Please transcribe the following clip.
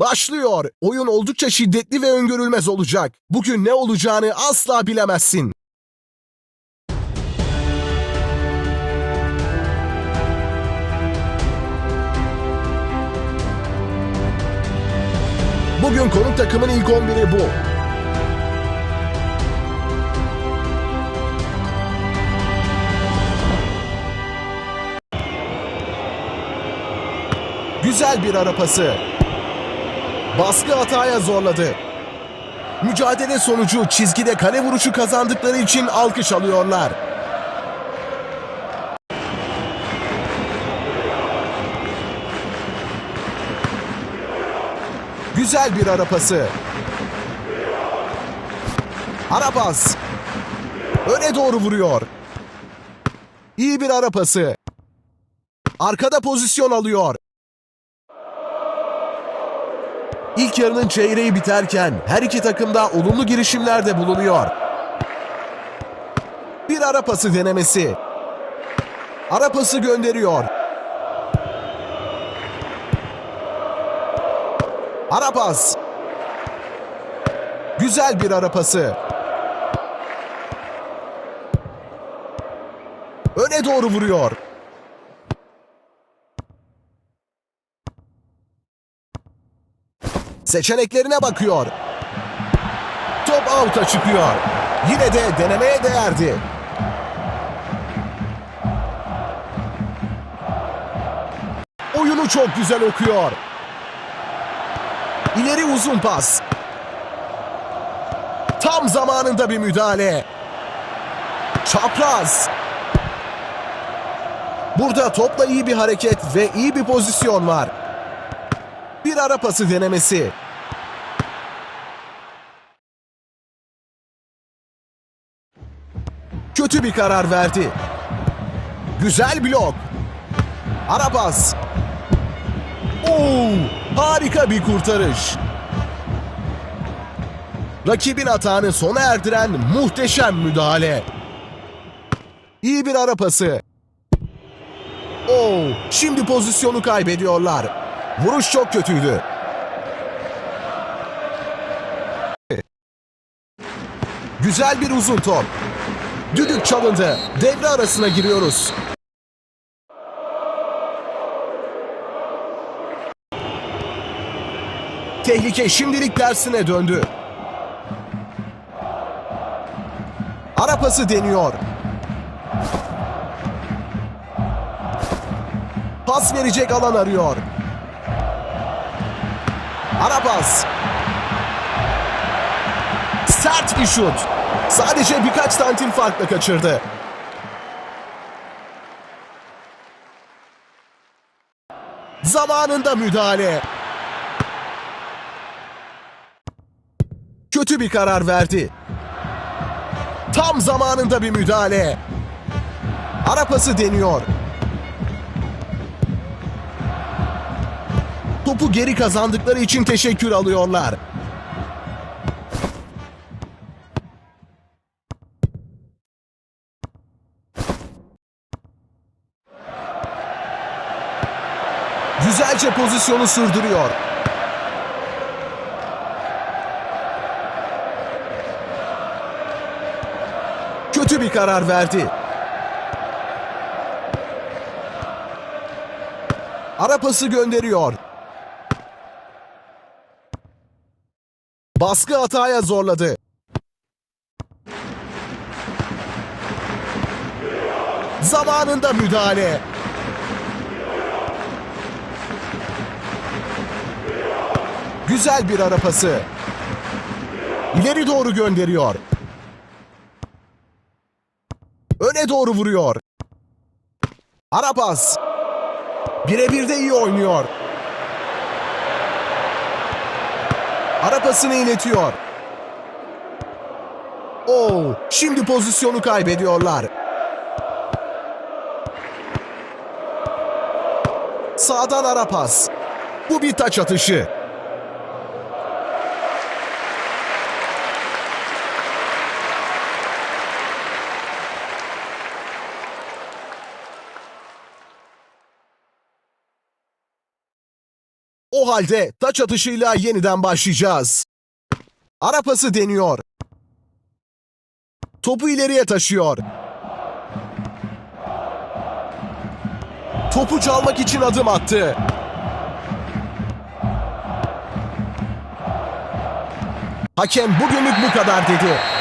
Başlıyor. Oyun oldukça şiddetli ve öngörülmez olacak. Bugün ne olacağını asla bilemezsin. Bugün konuk takımın ilk 11'i bu. Güzel bir ara pası. Baskı hataya zorladı. Mücadele sonucu çizgide kale vuruşu kazandıkları için alkış alıyorlar. Güzel bir ara pası. Ara pas. Öne doğru vuruyor. İyi bir ara pası. Arkada pozisyon alıyor. İlk yarının çeyreği biterken her iki takım da olumlu girişimlerde bulunuyor. Bir ara pası denemesi. Ara pası gönderiyor. Ara pas. Güzel bir ara pası. Öne doğru vuruyor. Seçeneklerine bakıyor. Top out'a çıkıyor. Yine de denemeye değerdi. Oyunu çok güzel okuyor. İleri uzun pas. Tam zamanında bir müdahale. Çapraz. Burada topla iyi bir hareket ve iyi bir pozisyon var. Bir ara pası denemesi. Kötü bir karar verdi. Güzel blok. Ara pas. Oo, harika bir kurtarış. Rakibin atağını sona erdiren muhteşem müdahale. İyi bir ara pası. Oo, şimdi pozisyonu kaybediyorlar. Vuruş çok kötüydü. Güzel bir uzun top. Düdük çalındı. Devre arasına giriyoruz. Tehlike şimdilik dersine döndü. Ara pası deniyor. Pas verecek alan arıyor. Ara pas. Sert bir şut. Sadece birkaç santim farkla kaçırdı. Zamanında müdahale. Kötü bir karar verdi. Tam zamanında bir müdahale. Ara pası deniyor. Topu geri kazandıkları için teşekkür alıyorlar. Güzelce pozisyonu sürdürüyor. Kötü bir karar verdi. Ara pası gönderiyor. Baskı hataya zorladı. Zamanında müdahale. Güzel bir ara pası. İleri doğru gönderiyor. Öne doğru vuruyor. Ara pas. Birebir de iyi oynuyor. Ara pasını iletiyor. Oo, şimdi pozisyonu kaybediyorlar. Sağdan ara pas. Bu bir taç atışı. O halde taç atışıyla yeniden başlayacağız. Ara pası deniyor. Topu ileriye taşıyor. Topu çalmak için adım attı. Hakem bugünlük bu kadar dedi.